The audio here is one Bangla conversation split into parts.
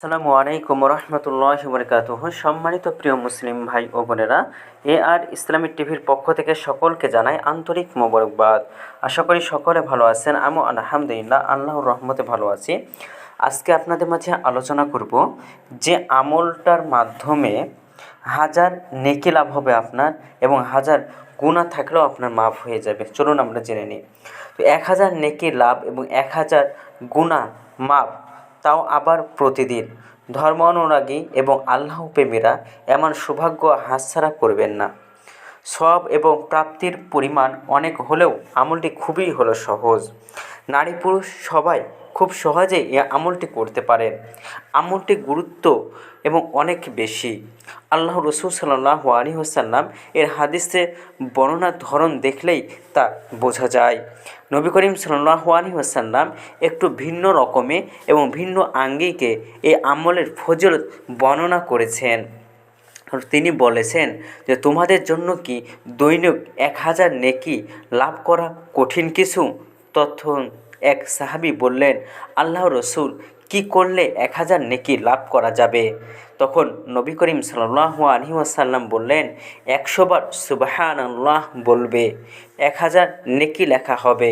আসসালামু আলাইকুম রহমতুল্লাহ বরকাত সম্মানিত প্রিয় মুসলিম ভাই ও বোনেরা, এ আর ইসলামিক টিভির পক্ষ থেকে সকলকে জানাই আন্তরিক মোবারকবাদ। আশা করি সকলে ভালো আছেন আমি আলহামদুলিল্লাহ, আল্লাহর রহমতে ভালো আছি। আজকে আপনাদের মাঝে আলোচনা করব যে আমলটার মাধ্যমে হাজার নেকি লাভ হবে আপনার এবং হাজার গুণা থাকলেও আপনার মাফ হয়ে যাবে। চলুন আমরা জেনে নিই। তো এক হাজার নেকি লাভ এবং এক হাজার গুণা মাপ তাও আবার প্রতিদিন। ধর্ম অনুরাগী এবং আল্লাহ প্রেমীরা এমন সৌভাগ্য হাতছাড়া করবেন না। সব এবং প্রাপ্তির পরিমাণ অনেক হলেও আমলটি খুবই হলো সহজ। নারী পুরুষ সবাই খুব সহজেই এই আমলটি করতে পারেন। আমলটি গুরুত্ব এবং অনেক বেশি। আল্লাহ রসুল সাল্লাহ আলী হোসাল্লাম এর হাদিসে বর্ণনার ধরন দেখলেই তা বোঝা যায়। নবী করিম সাল্লাহ আলী হোসাল্লাম একটু ভিন্ন রকমে এবং ভিন্ন আঙ্গিকে এই আমলের ফজলত বর্ণনা করেছেন। তিনি বলেছেন যে, তোমাদের জন্য কি দৈনিক এক হাজার নেকি লাভ করা কঠিন কিছু? তথ্য এক সাহাবি বললেন আল্লাহ রসুল কি করলে এক হাজার নেকি লাভ করা যাবে? তখন নবী করিম সাল্লাহ আলহি আসাল্লাম বললেন একশোবার সুবাহান আল্লাহ বলবে, এক হাজার নেকি লেখা হবে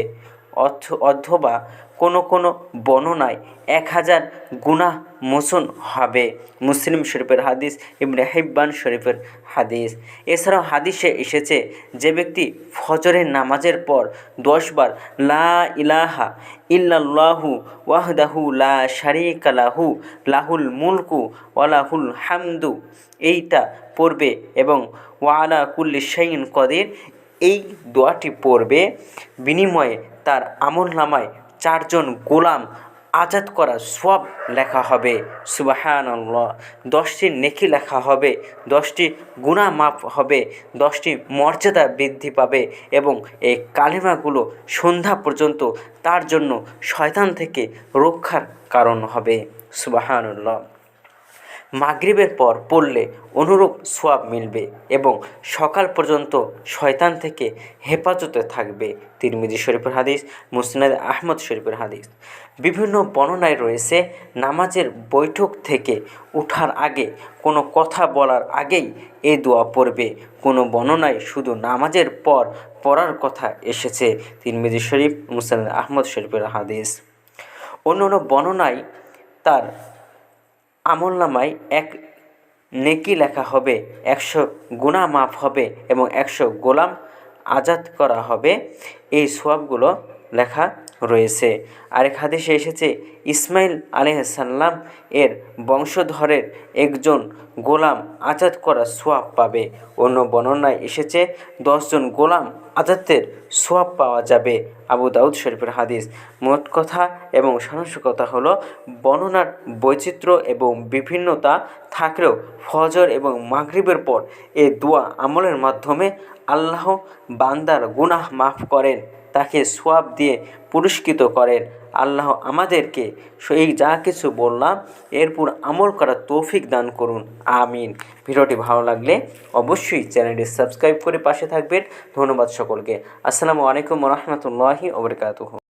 অথবা কোনো কোনো বর্ণনায় এক হাজার গুনাহ মোচন হবে। মুসলিম শরীফের হাদিস, ইবনে হিব্বান শরীফের হাদিস। এছাড়াও হাদিসে এসেছে যে ব্যক্তি ফজরের নামাজের পর দশবার লা ইলাহা ইল্লাল্লাহু ওয়াহদাহু লা শারিকা লাহু, লাহুল মুলকু ওয়ালাহুল হামদু, এইটা পড়বে এবং ওয়ালা কুল্লি শাইন কদের এই দোয়াটি পড়বে। বিনিময়ে তার আমল নামায় চারজন গোলাম আজাদ করা সব লেখা হবে সুবাহান দশটি নেকি লেখা হবে, দশটি গুণা মাপ হবে, দশটি মর্যাদা বৃদ্ধি পাবে এবং এই কালিমাগুলো সন্ধ্যা পর্যন্ত তার জন্য শয়তান থেকে রক্ষার কারণ হবে, সুবাহানুল্লাহ। মাগরিবের পর পড়লে অনুরূপ সোয়াব মিলবে এবং সকাল পর্যন্ত শয়তান থেকে হেফাজতে থাকবে তিরমিজি শরীফের হাদিস, মুসনাদ আহমদ শরীফের হাদিস। বিভিন্ন বর্ণনায় রয়েছে, নামাজের বৈঠক থেকে উঠার আগে কোনো কথা বলার আগেই এ দোয়া পড়বে। কোনো বর্ণনায় শুধু নামাজের পর পড়ার কথা এসেছে তিরমিজি শরীফ, মুসনাদ আহমদ শরীফের হাদিস। অন্য অন্য বর্ণনায় তার আমলনামায় এক নেকি লেখা হবে, একশো গুণা মাফ হবে এবং একশো গোলাম আজাদ করা হবে। এই সবগুলো লেখা রয়েছে। আরেক হাদিসে এসেছে, ইসমাইল আলহাসাল্লাম এর বংশধরের একজন গোলাম আজাদ করা সোয়াব পাবে। অন্য বর্ণনায় এসেছে, দশজন গোলাম আজাদের সোয়াব পাওয়া যাবে। আবু দাউদ শরীফের হাদিস। মোট কথা এবং সাহসিকতা হলো, বর্ণনার বৈচিত্র্য এবং বিভিন্নতা থাকলেও ফজর এবং মাগরিবের পর এ দোয়া আমলের মাধ্যমে আল্লাহ বান্দার গুনাহ মাফ করেন। তাকে সোয়াব দিয়ে পুরস্কৃত করেন। আল্লাহ আমাদেরকে সেই যা কিছু বললাম, এরপর আমল করার তৌফিক দান করুন। আমিন। ভিডিওটি ভালো লাগলে অবশ্যই চ্যানেলটি সাবস্ক্রাইব করে পাশে থাকবেন। ধন্যবাদ সকলকে। আসসালামু আলাইকুম রহমতুল্লাহি ওবরকাতুহ